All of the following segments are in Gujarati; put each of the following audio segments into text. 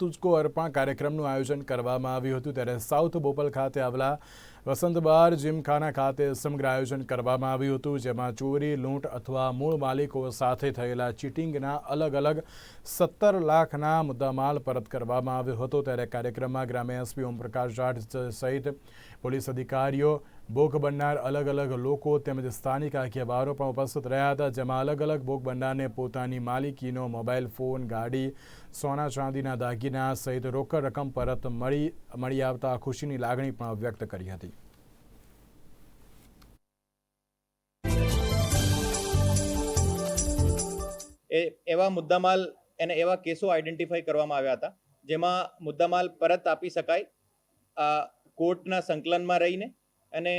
તુચકો અર્પણ કાર્યક્રમનું આયોજન કરવામાં આવ્યું હતું. ત્યારે સાઉથ બોપલ ખાતે આવેલા વસંત બાર જીમખાના ખાતે સમગ્ર આયોજન કરવામાં આવ્યું હતું, જેમાં ચોરી, લૂંટ અથવા મૂળ માલિકો સાથે થયેલા ચીટિંગના અલગ અલગ સત્તર લાખના મુદ્દામાલ પરત કરવામાં આવ્યો હતો. ત્યારે કાર્યક્રમમાં ગ્રામ્ય એસપી ઓમપ્રકાશ જાટ સહિત પોલીસ અધિકારીઓ, ભોગ બનનાર અલગ અલગ લોકો તેમજ સ્થાનિક આગેવારો પણ ઉપસ્થિત રહ્યા હતા, જેમાં અલગ અલગ ભોગ બનનારને પોતાની માલિકીનો મોબાઈલ ફોન, ગાડી, સોના ચાંદીના દાગીના સહિત રોકડ રકમ પરત મળી મળી આવતા ખુશીની લાગણી પણ વ્યક્ત કરી હતી. એ એવા મુદ્દામાલ અને એવા કેસો આઈડેન્ટિફાઈ કરવામાં આવ્યા હતા, જેમાં મુદ્દામાલ પરત આપી શકાય કોર્ટના સંકલનમાં રહીને અને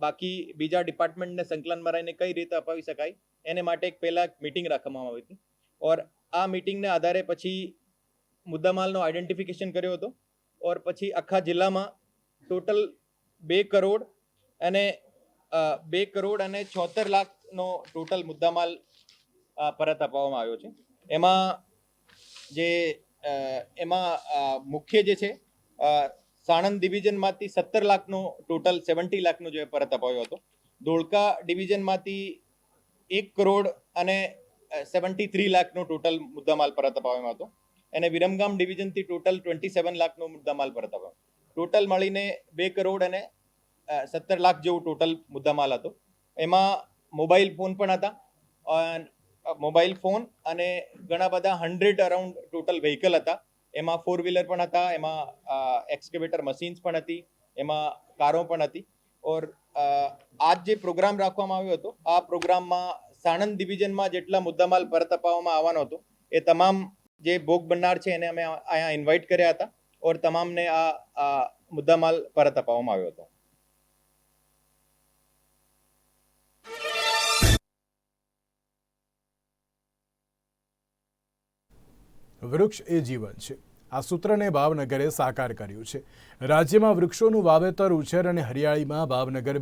બાકી બીજા ડિપાર્ટમેન્ટને સંકલનમાં રહીને કઈ રીતે અપાવી શકાય, એને માટે એક પહેલાં મિટિંગ રાખવામાં આવી હતી. ઓર આ મિટિંગને આધારે પછી મુદ્દામાલનો આઈડેન્ટિફિકેશન કર્યો હતો. ઓર પછી આખા જિલ્લામાં ટોટલ બે કરોડ અને બે કરોડ અને છોતેર લાખનો ટોટલ મુદ્દામાલ પરત અપાવવામાં આવ્યો છે. એમાં જે એમાં મુખ્ય જે છે સાણંદ ડિવિઝનમાંથી સત્તર લાખનો ટોટલ સેવન્ટી લાખનો જે પરત અપાયો હતો. ધોળકા ડિવિઝનમાંથી એક કરોડ અને સેવન્ટી થ્રી લાખનો ટોટલ મુદ્દામાલ પરત અપાવવામાં હતો. અને વિરમગામ ડિવિઝનથી ટોટલ ટ્વેન્ટી સેવન લાખનો મુદ્દામાલ પરત અપાવ્યો ટોટલ મળીને બે કરોડ અને સત્તર લાખ જેવું ટોટલ મુદ્દામાલ હતો. એમાં મોબાઈલ ફોન પણ હતા. મોબાઈલ ફોન અને ઘણા બધા હંડ્રેડ અરાઉન્ડ ટોટલ વ્હીકલ હતા. એમાં ફોર વ્હીલર પણ હતા, એમાં એક્સકેવેટર મશીન્સ પણ હતી, એમાં કારો પણ હતી. ઓર આજ જે પ્રોગ્રામ રાખવામાં આવ્યો હતો, આ પ્રોગ્રામમાં સાણંદ ડિવિઝનમાં જેટલા મુદ્દામાલ પરત અપાવવામાં આવવાનો હતો, એ તમામ જે ભોગ બનનાર છે એને અમે અહીંયા ઇન્વાઇટ કર્યા હતા. ઓર તમામને આ મુદ્દામાલ પરત અપાવવામાં આવ્યો હતો. વૃક્ષ એ જીવન છે. આ સૂત્રને ભાવનગરે સાકાર કર્યું છે. રાજ્યમાં વૃક્ષોનું વાવેતર, ઉછેર અને હરિયાળીમાં ભાવનગર